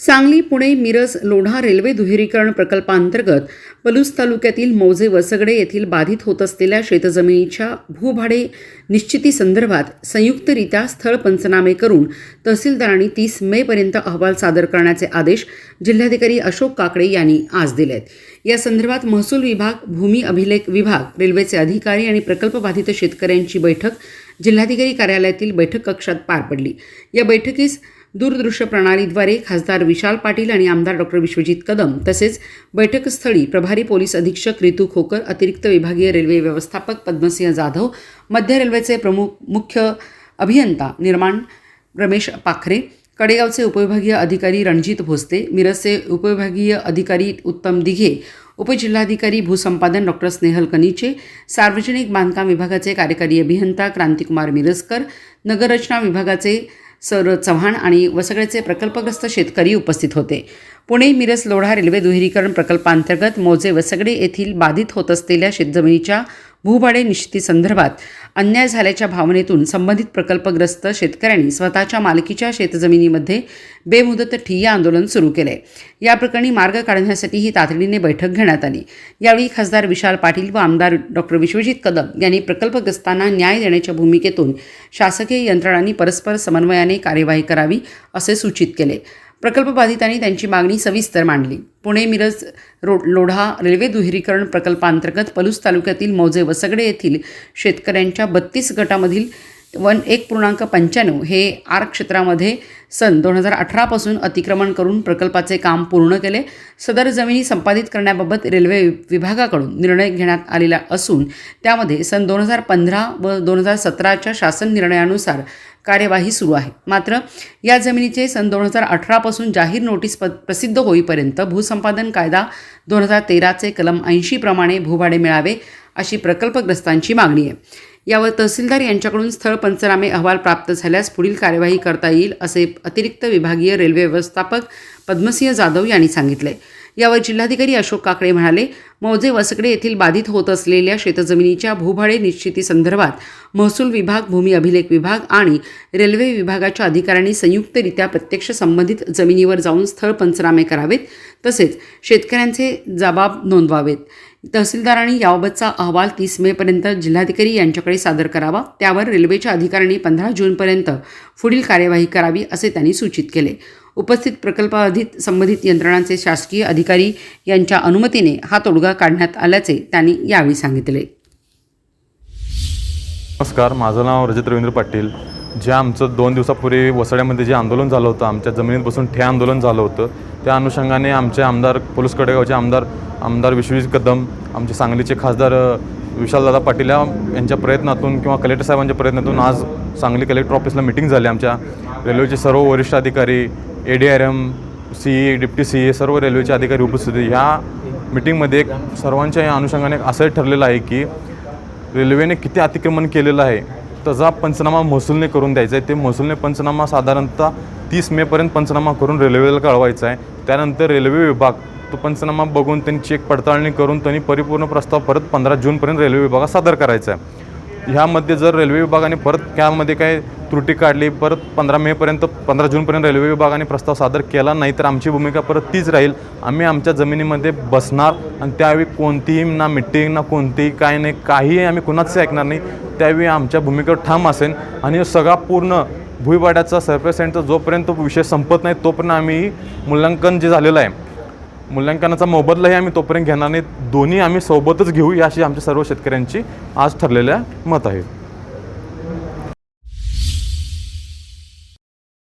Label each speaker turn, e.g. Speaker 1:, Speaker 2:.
Speaker 1: Sangli Pune Miraj Lodha railway दुहेरीकरण प्रकल्पांतर्गत पलूस तालुक्यातील मौजे वसगडे येथील बाधित होत असलेल्या शेतजमिनीच्या भूभाडे निश्चितीसंदर्भात संयुक्तरित्या स्थळ पंचनामे करून तहसीलदारांनी तीस मेपर्यंत अहवाल सादर करण्याचे आदेश जिल्हाधिकारी अशोक काकडे यांनी आज दिले आहेत या संदर्भात महसूल विभाग भूमी अभिलेख विभाग रेल्वेचे अधिकारी आणि प्रकल्पबाधित शेतकऱ्यांची बैठक जिल्हाधिकारी कार्यालयातील बैठक कक्षात पार पडली. या बैठकीस दूरदृश्य प्रणालीद्वारे खासदार विशाल पाटील आणि आमदार डॉक्टर विश्वजित कदम तसेच बैठकस्थळी प्रभारी पोलीस अधीक्षक रितू खोकर अतिरिक्त विभागीय रेल्वे व्यवस्थापक पद्मसिंह जाधव मध्य रेल्वेचे प्रमुख मुख्य अभियंता निर्माण रमेश पाखरे कडेगावचे उपविभागीय अधिकारी रणजित भोसले मिरजचे उपविभागीय अधिकारी उत्तम दिघे उपजिल्हाधिकारी भूसंपादन डॉक्टर स्नेहल कनिचे सार्वजनिक बांधकाम विभागाचे कार्यकारी अभियंता क्रांतिकुमार मिरजकर नगररचना विभागाचे सर चव्हाण आणि वसगळेचे प्रकल्पग्रस्त शेतकरी उपस्थित होते. पुणे मिरज लोढा रेल्वे दुहेरीकरण प्रकल्पांतर्गत मोजे वसगडे येथील बाधित होत असलेल्या शेतजमिनीच्या भूभाडे निश्चितीसंदर्भात अन्याय झाल्याच्या भावनेतून संबंधित प्रकल्पग्रस्त शेतकऱ्यांनी स्वतःच्या मालकीच्या शेतजमिनीमध्ये बेमुदत ठिय्या आंदोलन सुरू केले. या प्रकरणी मार्ग काढण्यासाठी ही तातडीने बैठक घेण्यात आली. यावेळी खासदार विशाल पाटील व आमदार डॉक्टर विश्वजित कदम यांनी प्रकल्पग्रस्तांना न्याय देण्याच्या भूमिकेतून शासकीय यंत्रणांनी परस्पर समन्वयाने कार्यवाही करावी असे सूचित केले. प्रकल्पबाधितांनी त्यांची मागणी सविस्तर मांडली. पुणे मिरज रो लोढा रेल्वे दुहेरीकरण प्रकल्पांतर्गत पलूस तालुक्यातील मौजे वसगडे येथील शेतकऱ्यांच्या बत्तीस गटामधील वन एक पूर्णांक पंच्याण्णव हे आर क्षेत्रामध्ये सन दोन हजार अठरापासून अतिक्रमण करून प्रकल्पाचे काम पूर्ण केले. सदर जमिनी संपादित करण्याबाबत रेल्वे विभागाकडून निर्णय घेण्यात आलेला असून त्यामध्ये सन दोन हजार पंधरा व दोन हजार सतराच्या शासन निर्णयानुसार कार्यवाही सुरू आहे. मात्र या जमिनीचे सन दोन हजार अठरापासून जाहीर नोटीस प प्रसिद्ध होईपर्यंत भूसंपादन कायदा दोन हजार तेराचे कलम ऐंशीप्रमाणे भूभाडे मिळावे अशी प्रकल्पग्रस्तांची मागणी आहे. यावर तहसीलदार यांच्याकडून स्थळ पंचनामे अहवाल प्राप्त झाल्यास पुढील कार्यवाही करता येईल असे अतिरिक्त विभागीय रेल्वे व्यवस्थापक पद्मसिंह जाधव यांनी सांगितले. यावर जिल्हाधिकारी अशोक काकडे म्हणाले मौजे वसकडे येथील बाधित होत असलेल्या शेतजमिनीच्या भूभाडे निश्चितीसंदर्भात महसूल विभाग भूमी अभिलेख विभाग आणि रेल्वे विभागाच्या अधिकाऱ्यांनी संयुक्तरित्या प्रत्यक्ष संबंधित जमिनीवर जाऊन स्थळ पंचनामे करावेत तसेच शेतकऱ्यांचे जबाब नोंदवावेत. तहसीलदारांनी याबाबतचा अहवाल तीस मेपर्यंत जिल्हाधिकारी यांच्याकडे सादर करावा त्यावर रेल्वेच्या अधिकाऱ्यांनी पंधरा जूनपर्यंत पुढील कार्यवाही करावी असे त्यांनी सूचित केले. उपस्थित प्रकल्पाधित संबंधित यंत्रणांचे शासकीय अधिकारी यांच्या अनुमतीने हा तोडगा काढण्यात आल्याचे त्यांनी यावेळी सांगितले.
Speaker 2: नमस्कार माझं नाव रजत रवींद्र पाटील. जे आमचं दोन दिवसापूर्वी वसड्यामध्ये जे आंदोलन झालं होतं आमच्या जमिनीत बसून ठे आंदोलन झालं होतं त्या अनुषंगाने आमचे आमदार पोलीस कडेगावचे आमदार आमदार विश्वजित कदम आमचे सांगलीचे खासदार विशालदादा पाटील यांच्या प्रयत्नातून किंवा कलेक्टर साहेबांच्या प्रयत्नातून आज सांगली कलेक्टर ऑफिसला मिटिंग झाली आमच्या. रेल्वेचे सर्व वरिष्ठ अधिकारी A D R M C E deputy C A सर्व रेल्वेचे अधिकारी उपस्थित होते. ह्या मिटिंगमध्ये एक सर्वांच्या या अनुषंगाने एक असं ठरलेलं आहे की रेल्वेने किती अतिक्रमण केलेलं आहे त्याचा पंचनामा महसूलने करून द्यायचा आहे. ते महसूलने पंचनामा साधारणतः तीस मेपर्यंत पंचनामा करून रेल्वेला कळवायचा आहे. त्यानंतर रेल्वे विभाग तो पंचनामा बघून त्यांनी चेक पडताळणी करून त्यांनी परिपूर्ण प्रस्ताव परत पंधरा जूनपर्यंत रेल्वे विभागात सादर करायचा आहे. ह्यामध्ये जर रेल्वे विभागाने परत त्यामध्ये काय त्रुटी काढली परत पंधरा मेपर्यंत पंधरा जूनपर्यंत रेल्वे विभागाने प्रस्ताव सादर केला नाही तर आमची भूमिका परत तीच राहील. आम्ही आमच्या जमिनीमध्ये बसणार आणि त्यावेळी कोणतीही ना मिटिंग ना कोणतीही काय नाही काहीही आम्ही कुणाच ऐकणार नाही त्यावेळी आमच्या भूमिकेवर ठाम असेल आणि सगळा पूर्ण भुईवाड्याचा सर्फे जोपर्यंत तो विषय संपत नाही तोपर्यंत आम्ही मूल्यांकन जे झालेलं आहे मूल्यांकनाचा मोबदलाही आम्ही तोपर्यंत घेणार नाही दोन्ही आम्ही सोबतच घेऊ याशी आमच्या सर्व शेतकऱ्यांची आज ठरलेल्या मत आहे.